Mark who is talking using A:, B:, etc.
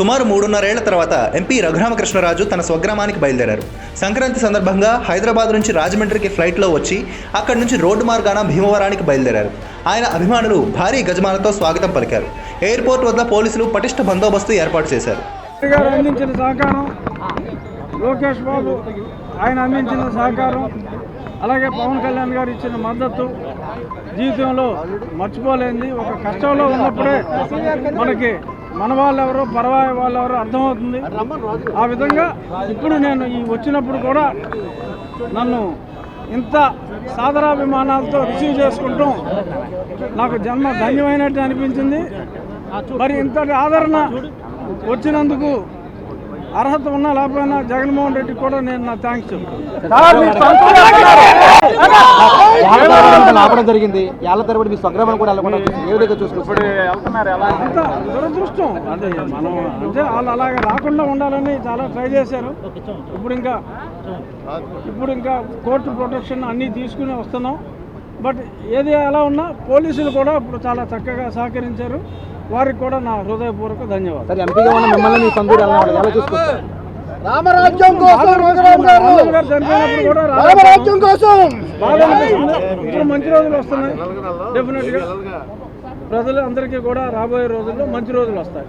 A: సుమారు మూడున్నరేళ్ళ తర్వాత ఎంపీ రఘురామకృష్ణరాజు తన స్వగ్రామానికి బయలుదేరారు. సంక్రాంతి సందర్భంగా హైదరాబాద్ నుంచి రాజమండ్రికి ఫ్లైట్లో వచ్చి అక్కడి నుంచి రోడ్డు మార్గాన భీమవరానికి బయలుదేరారు. ఆయన అభిమానులు భారీ గజమాలతో స్వాగతం పలికారు. ఎయిర్పోర్ట్ వద్ద పోలీసులు పటిష్ట బందోబస్తు ఏర్పాటు చేశారు.
B: అందించిన సహకారం లోకేష్ బాబు ఆయన అందించిన సహకారం అలాగే పవన్ కళ్యాణ్ గారు ఇచ్చిన మద్దతు జీవితంలో మర్చిపోలేనిది. ఒక కష్టంలో ఉన్నప్పుడే మనకి మన వాళ్ళెవరో పరవాయి వాళ్ళెవరో అర్థమవుతుంది. ఆ విధంగా ఇప్పుడు నేను ఈ వచ్చినప్పుడు కూడా నన్ను ఇంత సాదరాభిమానాలతో రిసీవ్ చేసుకుంటూ నాకు జన్మ ధన్యమైనట్టు అనిపించింది. మరి ఇంతటి ఆదరణ వచ్చినందుకు అర్హత ఉన్నా లేకపోయినా జగన్మోహన్ రెడ్డి కూడా నేను నా థ్యాంక్స్
C: ఆపడం జరిగింది ఏళ్ళ తరబడి మీ స్వగ్రామం కూడా ఏ విధంగా చూసుకుంటారు
B: అంత దురదృష్టం అంటే మనం అంటే వాళ్ళు అలాగే రాకుండా ఉండాలని చాలా ట్రై చేశారు ఇప్పుడు ఇంకా ఇప్పుడు ఇంకా కోర్టు ప్రొటెక్షన్ అన్నీ తీసుకుని వస్తున్నాం బట్ ఏది ఎలా ఉన్నా పోలీసులు కూడా ఇప్పుడు చాలా చక్కగా సహకరించారు వారికి కూడా నా హృదయపూర్వక ధన్యవాదాలు. రామరాజ్యం కోసం కూడా కోసం. మంచి రోజులు వస్తున్నాయి. డెఫినెట్గా. ప్రజలు అందరికీ కూడా రాబోయే రోజుల్లో మంచి రోజులు వస్తాయి.